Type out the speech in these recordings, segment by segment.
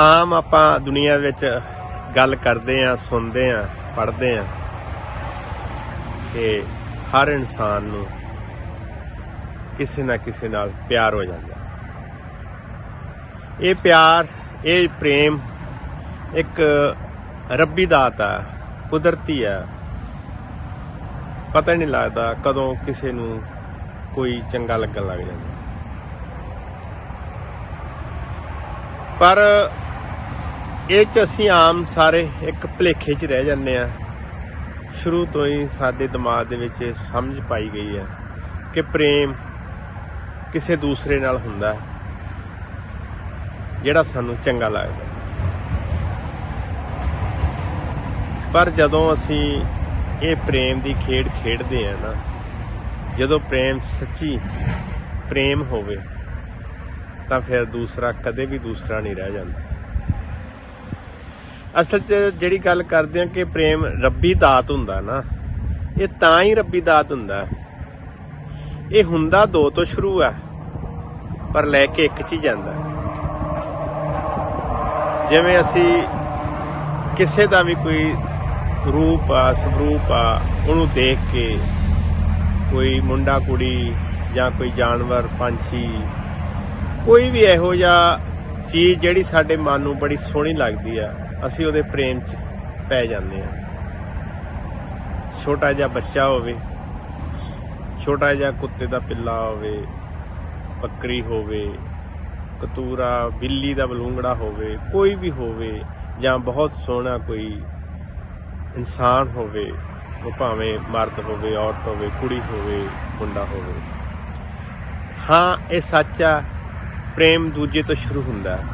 ਆਮ ਆਪਾਂ ਦੁਨੀਆ ਵਿੱਚ ਗੱਲ ਕਰਦੇ ਆਂ, ਸੁਣਦੇ ਆਂ, ਪੜ੍ਹਦੇ ਆਂ ਕਿ ਹਰ ਇਨਸਾਨ ਨੂੰ ਕਿਸੇ ਨਾ ਕਿਸੇ ਨਾਲ ਪਿਆਰ ਹੋ ਜਾਂਦਾ। ਇਹ ਪਿਆਰ, ਇਹ ਪ੍ਰੇਮ ਇੱਕ ਰੱਬੀ ਦਾਤ ਆ, ਕੁਦਰਤੀ ਆ। ਪਤਾ ਹੀ ਨਹੀਂ ਲੱਗਦਾ ਕਦੋਂ ਕਿਸੇ ਨੂੰ ਕੋਈ ਚੰਗਾ ਲੱਗਣ ਲੱਗ ਜਾਂਦਾ। ਪਰ ਇਹ ਚ ਅਸੀਂ ਆਮ ਸਾਰੇ ਇੱਕ ਭਲੇਖੇ 'ਚ ਰਹਿ ਜਾਂਦੇ ਆ ਸ਼ੁਰੂ ਤੋਂ ਹੀ ਸਾਡੇ ਦਿਮਾਗ ਦੇ ਵਿੱਚ ਇਹ ਸਮਝ ਪਾਈ ਗਈ ਹੈ ਕਿ ਪ੍ਰੇਮ ਕਿਸੇ ਦੂਸਰੇ ਨਾਲ ਹੁੰਦਾ ਹੈ, ਜਿਹੜਾ ਸਾਨੂੰ ਚੰਗਾ ਲੱਗਦਾ ਪਰ ਜਦੋਂ ਅਸੀਂ ਇਹ ਪ੍ਰੇਮ ਦੀ ਖੇਡ ਖੇਡਦੇ ਆ ਨਾ, ਜਦੋਂ ਪ੍ਰੇਮ ਸੱਚੀ ਪ੍ਰੇਮ ਹੋਵੇ, ਤਾਂ ਫਿਰ ਦੂਸਰਾ ਕਦੇ ਵੀ ਦੂਸਰਾ ਨਹੀਂ ਰਹਿ ਜਾਂਦਾ। ਅਸਲ 'ਚ ਜਿਹੜੀ ਗੱਲ ਕਰਦੇ ਆ ਕਿ ਪ੍ਰੇਮ ਰੱਬੀ ਦਾਤ ਹੁੰਦਾ ਨਾ, ਇਹ ਤਾਂ ਹੀ ਰੱਬੀ ਦਾਤ ਹੁੰਦਾ। ਇਹ ਹੁੰਦਾ ਦੋ ਤੋਂ ਸ਼ੁਰੂ ਆ, ਪਰ ਲੈ ਕੇ ਇੱਕ 'ਚ ਹੀ ਜਾਂਦਾ। ਜਿਵੇਂ ਅਸੀਂ ਕਿਸੇ ਦਾ ਵੀ ਕੋਈ ਰੂਪ ਆ ਸਰੂਪ ਆ, ਉਹਨੂੰ ਦੇਖ ਕੇ ਕੋਈ ਮੁੰਡਾ, ਕੁੜੀ ਜਾਂ ਕੋਈ ਜਾਨਵਰ, ਪੰਛੀ, ਕੋਈ ਵੀ ਇਹੋ ਜਿਹਾ ਚੀਜ਼ ਜਿਹੜੀ ਸਾਡੇ ਮਨ ਨੂੰ ਬੜੀ ਸੋਹਣੀ ਲੱਗਦੀ ਆ ਅਸੀਂ ਉਹਦੇ ਪ੍ਰੇਮ 'ਚ ਪੈ ਜਾਂਦੇ ਹਾਂ। ਛੋਟਾ ਜਿਹਾ ਬੱਚਾ ਹੋਵੇ, ਛੋਟਾ ਜਿਹਾ ਕੁੱਤੇ ਦਾ ਪਿੱਲਾ ਹੋਵੇ, ਬੱਕਰੀ ਹੋਵੇ, ਕਤੂਰਾ, ਬਿੱਲੀ ਦਾ ਬਲੂੰਗੜਾ ਹੋਵੇ, ਕੋਈ ਵੀ ਹੋਵੇ ਜਾਂ ਬਹੁਤ ਸੋਹਣਾ ਕੋਈ ਇਨਸਾਨ ਹੋਵੇ, ਉਹ ਭਾਵੇਂ ਮਰਦ ਹੋਵੇ, ਔਰਤ ਹੋਵੇ, ਕੁੜੀ ਹੋਵੇ, ਮੁੰਡਾ ਹੋਵੇ। ਹਾਂ, ਇਹ ਸੱਚਾ ਪ੍ਰੇਮ ਦੂਜੇ ਤੋਂ ਸ਼ੁਰੂ ਹੁੰਦਾ ਹੈ।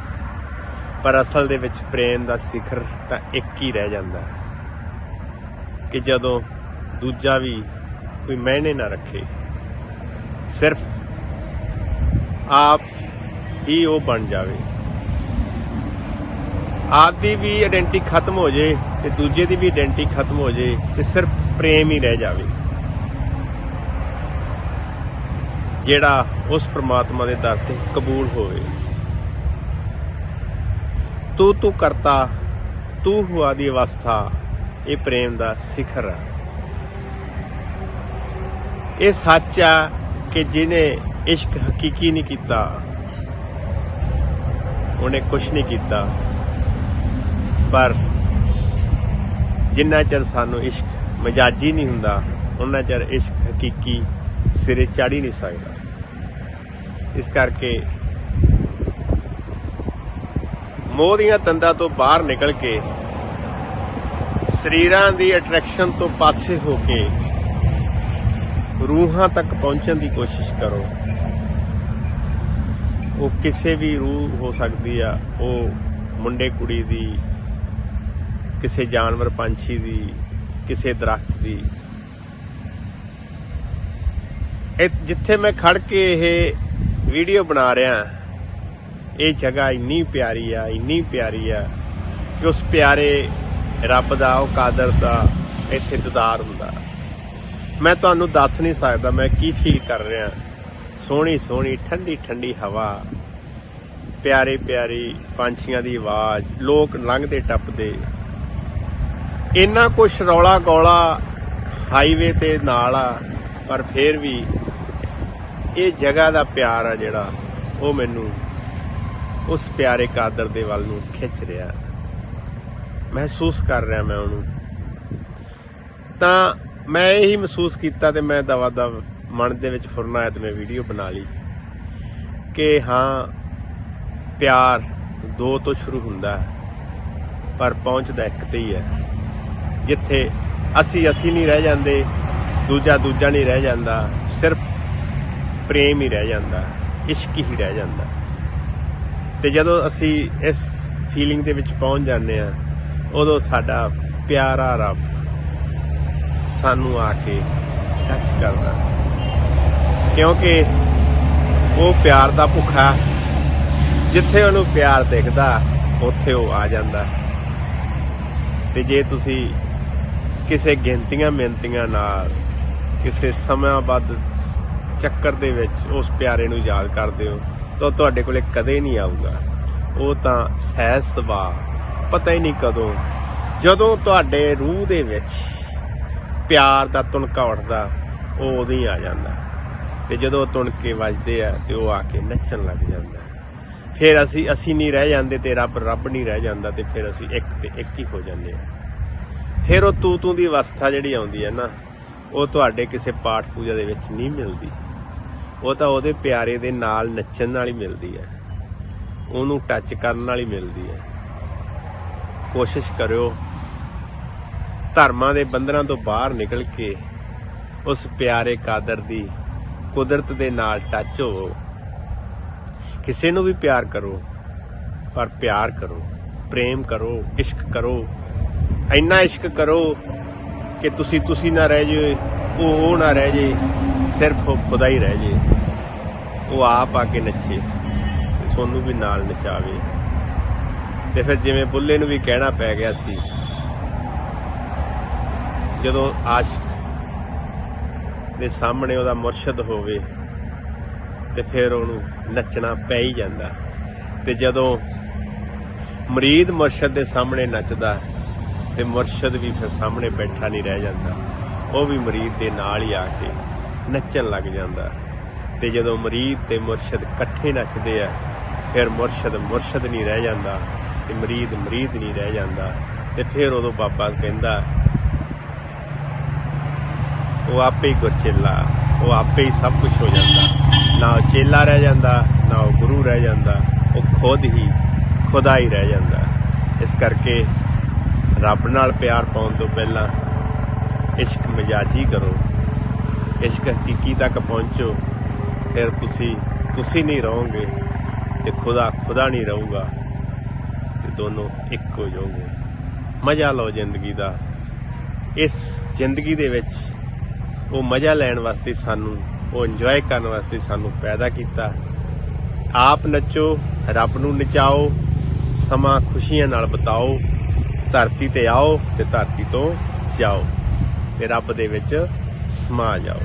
ਪਰ ਅਸਲ ਦੇ ਵਿੱਚ ਪ੍ਰੇਮ ਦਾ ਸਿਖਰ ਤਾਂ ਇੱਕ ਹੀ ਰਹਿ ਜਾਂਦਾ ਹੈ ਕਿ ਜਦੋਂ ਦੂਜਾ ਵੀ ਕੋਈ ਮਾਇਨੇ ਨਾ ਰੱਖੇ, ਸਿਰਫ ਆਪ ਹੀ ਉਹ ਬਣ ਜਾਵੇ। ਆਪ ਦੀ ਵੀ ਆਇਡੈਂਟੀ ਖਤਮ ਹੋ ਜੇ ਤੇ ਦੂਜੇ ਦੀ ਵੀ ਆਇਡੈਂਟੀ ਖਤਮ ਹੋ ਜੇ ਤੇ ਸਿਰਫ ਪ੍ਰੇਮ ਹੀ ਰਹਿ ਜਾਵੇ। ਜਿਹੜਾ ਉਸ ਪ੍ਰਮਾਤਮਾ ਦੇ ਦਰ ਤੇ ਕਬੂਲ ਹੋਵੇ। ਤੂੰ ਤੂੰ ਕਰਤਾ, ਤੂੰ ਹੁਆ ਦੀ ਅਵਸਥਾ, ਇਹ ਪ੍ਰੇਮ ਦਾ ਸਿਖਰ ਆ ਇਹ ਸੱਚ ਆ ਕਿ ਜਿਹਨੇ ਇਸ਼ਕ ਹਕੀਕੀ ਨਹੀਂ ਕੀਤਾ, ਉਹਨੇ ਕੁਝ ਨਹੀਂ ਕੀਤਾ। ਪਰ ਜਿੰਨਾ ਚਿਰ ਸਾਨੂੰ ਇਸ਼ਕ ਮਜਾਜੀ ਨਹੀਂ ਹੁੰਦਾ, ਉਹਨਾਂ ਚਿਰ ਇਸ਼ਕ ਹਕੀਕੀ ਸਿਰੇ ਚੜੀ ਨਹੀਂ ਸਕਦਾ। ਇਸ ਕਰਕੇ ਮੋਹ ਦੀਆਂ ਤੰਦਾਂ ਤੋਂ ਬਾਹਰ ਨਿਕਲ ਕੇ ਸਰੀਰਾਂ ਦੀ ਅਟਰੈਕਸ਼ਨ ਤੋਂ ਪਾਸੇ ਹੋ ਕੇ ਰੂਹਾਂ ਤੱਕ ਪਹੁੰਚਣ ਦੀ ਕੋਸ਼ਿਸ਼ ਕਰੋ। ਉਹ ਕਿਸੇ ਵੀ ਰੂਹ ਹੋ ਸਕਦੀ ਆ, ਉਹ ਮੁੰਡੇ ਕੁੜੀ ਦੀ, ਕਿਸੇ ਜਾਨਵਰ ਪੰਛੀ ਦੀ, ਕਿਸੇ ਦਰਖਤ ਦੀ। ਇਹ ਜਿੱਥੇ ਮੈਂ ਖੜ ਕੇ ਇਹ ਵੀਡੀਓ ਬਣਾ ਰਿਹਾ ਇਹ ਜਗ੍ਹਾ ਇੰਨੀ ਪਿਆਰੀ ਆ, ਇੰਨੀ ਪਿਆਰੀ ਆ ਕਿ ਉਸ ਪਿਆਰੇ ਰੱਬ ਦਾ, ਉਹ ਕਾਦਰ ਦਾ ਇੱਥੇ ਦੀਦਾਰ ਹੁੰਦਾ। ਮੈਂ ਤੁਹਾਨੂੰ ਦੱਸ ਨਹੀਂ ਸਕਦਾ ਮੈਂ ਕੀ ਫੀਲ ਕਰ ਰਿਹਾ। ਸੋਹਣੀ ਸੋਹਣੀ, ਠੰਡੀ ਠੰਡੀ ਹਵਾ, ਪਿਆਰੇ, ਪਿਆਰੀ ਪੰਛੀਆਂ ਦੀ ਆਵਾਜ਼, ਲੋਕ ਲੰਘਦੇ, ਟੱਪਦੇ। ਇੰਨਾ ਕੁਛ ਰੌਲਾ ਗੌਲਾ ਹਾਈਵੇ ਤੇ ਨਾਲ ਆ, ਪਰ ਫੇਰ ਵੀ ਇਹ ਜਗ੍ਹਾ ਦਾ ਪਿਆਰ ਆ ਜਿਹੜਾ, ਉਹ ਮੈਨੂੰ ਉਸ ਪਿਆਰੇ ਕਾਦਰ ਦੇ ਵੱਲ ਨੂੰ ਖਿੱਚ ਰਿਹਾ। ਮਹਿਸੂਸ ਕਰ ਰਿਹਾ ਮੈਂ ਉਹਨੂੰ। ਤਾਂ ਮੈਂ ਇਹੀ ਮਹਿਸੂਸ ਕੀਤਾ ਤੇ ਮੈਂ ਦਵਾ ਦਵ ਮਨ ਦੇ ਵਿੱਚ ਫੁਰਨਾ ਆਇਆ ਤੇ ਮੈਂ ਵੀਡੀਓ ਬਣਾ ਲਈ ਕਿ ਹਾਂ, ਪਿਆਰ ਦੋ ਤੋਂ ਸ਼ੁਰੂ ਹੁੰਦਾ ਪਰ ਪਹੁੰਚਦਾ ਇੱਕ ਤੇ ਹੀ ਹੈ। ਜਿੱਥੇ ਅਸੀਂ ਅਸੀਂ ਨਹੀਂ ਰਹਿ ਜਾਂਦੇ, ਦੂਜਾ ਦੂਜਾ ਨਹੀਂ ਰਹਿ ਜਾਂਦਾ, ਸਿਰਫ ਪ੍ਰੇਮ ਹੀ ਰਹਿ ਜਾਂਦਾ, ਇਸ਼ਕ ਹੀ ਰਹਿ ਜਾਂਦਾ। ਤੇ ਜਦੋਂ ਅਸੀਂ ਇਸ ਫੀਲਿੰਗ ਦੇ ਵਿੱਚ ਪਹੁੰਚ ਜਾਂਦੇ ਆ ਉਦੋਂ ਸਾਡਾ ਪਿਆਰਾ ਰੱਬ ਸਾਨੂੰ ਆ ਕੇ ਟੱਚ ਕਰਦਾ। ਕਿਉਂਕਿ ਉਹ ਪਿਆਰ ਦਾ ਭੁੱਖਾ, ਜਿੱਥੇ ਉਹਨੂੰ ਪਿਆਰ ਦਿਖਦਾ, ਉੱਥੇ ਉਹ ਆ ਜਾਂਦਾ। ਤੇ ਜੇ ਤੁਸੀਂ ਕਿਸੇ ਗਿਣਤੀਆਂ ਮਿੰਤੀਆਂ ਨਾਲ ਕਿਸੇ ਸਮਾਂਬੱਧ ਚੱਕਰ ਦੇ ਵਿੱਚ ਉਸ ਪਿਆਰੇ ਨੂੰ ਯਾਦ ਕਰਦੇ ਹੋ ਤਾਂ ਉਹ ਤੁਹਾਡੇ ਕੋਲੇ ਕਦੇ ਨਹੀਂ ਆਊਗਾ। ਉਹ ਤਾਂ ਸਹਿਜ ਸੁਭਾਅ ਪਤਾ ਹੀ ਨਹੀਂ ਕਦੋਂ। ਜਦੋਂ ਤੁਹਾਡੇ ਰੂਹ ਦੇ ਵਿੱਚ ਪਿਆਰ ਦਾ ਤੁਣਕਾ ਉੱਠਦਾ ਉਹ ਉਦੋਂ ਹੀ ਆ ਜਾਂਦਾ। ਤੇ ਜਦੋਂ ਤੁਣਕੇ ਵੱਜਦੇ ਆ ਤੇ ਉਹ ਆ ਕੇ ਨੱਚਣ ਲੱਗ ਜਾਂਦਾ। ਫਿਰ ਅਸੀਂ ਅਸੀਂ ਨਹੀਂ ਰਹਿ ਜਾਂਦੇ ਤੇ ਰੱਬ ਰੱਬ ਨਹੀਂ ਰਹਿ ਜਾਂਦਾ ਤੇ ਫਿਰ ਅਸੀਂ ਇੱਕ ਤੇ ਇੱਕ ਹੀ ਹੋ ਜਾਂਦੇ ਆ। ਫਿਰ ਉਹ ਤੂੰ ਤੂੰ ਦੀ ਅਵਸਥਾ ਜਿਹੜੀ ਆਉਂਦੀ ਹੈ ਨਾ, ਉਹ ਤੁਹਾਡੇ ਕਿਸੇ ਪਾਠ ਪੂਜਾ ਦੇ ਵਿੱਚ ਨਹੀਂ ਮਿਲਦੀ। ਉਹ ਤਾਂ ਉਹਦੇ ਪਿਆਰੇ ਦੇ ਨਾਲ ਨੱਚਣ ਨਾਲ ਹੀ ਮਿਲਦੀ ਹੈ। ਉਹਨੂੰ ਟੱਚ ਕਰਨ ਨਾਲ ਹੀ ਮਿਲਦੀ ਹੈ। ਕੋਸ਼ਿਸ਼ ਕਰਿਓ, ਧਰਮਾਂ ਦੇ ਬੰਧਨਾਂ ਤੋਂ ਬਾਹਰ ਨਿਕਲ ਕੇ ਉਸ ਪਿਆਰੇ ਕਾਦਰ ਦੀ ਕੁਦਰਤ ਦੇ ਨਾਲ ਟੱਚ ਹੋਵੋ। ਕਿਸੇ ਨੂੰ ਵੀ ਪਿਆਰ ਕਰੋ, ਪਰ ਪਿਆਰ ਕਰੋ, ਪ੍ਰੇਮ ਕਰੋ, ਇਸ਼ਕ ਕਰੋ, ਇੰਨਾ ਇਸ਼ਕ ਕਰੋ ਕਿ ਤੁਸੀਂ ਤੁਸੀਂ ਨਾ ਰਹਿ ਜੇ ਉਹ ਉਹ ਨਾ ਰਹਿ ਜੇ, ਸਿਰਫ ਉਹ ਖੁਦਾ ਹੀ ਰਹਿ ਜੇ। ਉਹ ਆਪ ਆ ਕੇ ਨੱਚੇ, ਤੇ ਸੋਨੂੰ ਵੀ ਨਾਲ ਨਚਾਵੇ। ਤੇ ਫਿਰ ਜਿਵੇਂ ਬੁੱਲੇ ਨੂੰ ਵੀ ਕਹਿਣਾ ਪੈ ਗਿਆ ਸੀ, ਜਦੋਂ ਆਸ਼ਿਕ ਦੇ ਸਾਹਮਣੇ ਉਹਦਾ ਮੁਰਸ਼ਿਦ ਹੋਵੇ, ਤੇ ਫਿਰ ਉਹਨੂੰ ਨੱਚਣਾ ਪੈ ਹੀ ਜਾਂਦਾ। ਤੇ ਜਦੋਂ ਮਰੀਦ ਮੁਰਸ਼ਿਦ ਦੇ ਸਾਹਮਣੇ ਨੱਚਦਾ, ਤੇ ਮੁਰਸ਼ਿਦ ਵੀ ਫਿਰ ਸਾਹਮਣੇ ਬੈਠਾ ਨਹੀਂ ਰਹਿ ਜਾਂਦਾ। ਉਹ ਵੀ ਮਰੀਦ ਦੇ ਨਾਲ ਹੀ ਆ ਕੇ ਨੱਚਣ ਲੱਗ ਜਾਂਦਾ। ਤੇ ਜਦੋਂ ਮਰੀਦ ਤੇ ਮੁਰਸ਼ਿਦ ਇਕੱਠੇ ਨੱਚਦੇ ਆ, ਫਿਰ ਮੁਰਸ਼ਿਦ ਮੁਰਸ਼ਿਦ ਨਹੀਂ ਰਹਿ ਜਾਂਦਾ ਤੇ ਮਰੀਦ ਮਰੀਦ ਨਹੀਂ ਰਹਿ ਜਾਂਦਾ। ਤੇ ਫਿਰ ਉਦੋਂ ਬਾਬਾ ਕਹਿੰਦਾ, ਉਹ ਆਪੇ ਹੀ ਗੁਰਚੇਲਾ, ਉਹ ਆਪੇ ਹੀ ਸਭ ਕੁਝ ਹੋ ਜਾਂਦਾ। ਨਾ ਉਹ ਚੇਲਾ ਰਹਿ ਜਾਂਦਾ, ਨਾ ਉਹ ਗੁਰੂ ਰਹਿ ਜਾਂਦਾ, ਉਹ ਖੁਦ ਹੀ ਖੁਦਾ ਹੀ ਰਹਿ ਜਾਂਦਾ। ਇਸ ਕਰਕੇ ਰੱਬ ਨਾਲ ਪਿਆਰ ਪਾਉਣ ਤੋਂ ਪਹਿਲਾਂ ਇਸ਼ਕ ਮਜਾਜੀ ਕਰੋ। ਇਸ਼ਕ ਹਕੀਕੀ ਤੱਕ ਪਹੁੰਚੋ। ਫਿਰ ਤੁਸੀਂ ਤੁਸੀਂ ਨਹੀਂ ਰਹੋਗੇ ਤੇ ਖੁਦਾ ਖੁਦਾ ਨਹੀਂ ਰਹੂਗਾ ਤੇ ਦੋਨੋਂ ਇੱਕ ਹੋ ਜਾਓਗੇ। ਮਜ਼ਾ ਲਓ ਜ਼ਿੰਦਗੀ ਦਾ। ਇਸ ਜ਼ਿੰਦਗੀ ਦੇ ਵਿੱਚ ਉਹ ਮਜ਼ਾ ਲੈਣ ਵਾਸਤੇ ਸਾਨੂੰ, ਉਹ ਇੰਜੋਏ ਕਰਨ ਵਾਸਤੇ ਸਾਨੂੰ ਪੈਦਾ ਕੀਤਾ। ਆਪ ਨੱਚੋ, ਰੱਬ ਨੂੰ ਨਚਾਓ, ਸਮਾਂ ਖੁਸ਼ੀਆਂ ਨਾਲ ਬਿਤਾਓ, ਧਰਤੀ ਤੇ ਆਓ ਤੇ ਧਰਤੀ ਤੋਂ ਜਾਓ ਤੇ ਰੱਬ ਦੇ ਵਿੱਚ ਸਮਾ ਜਾਓ।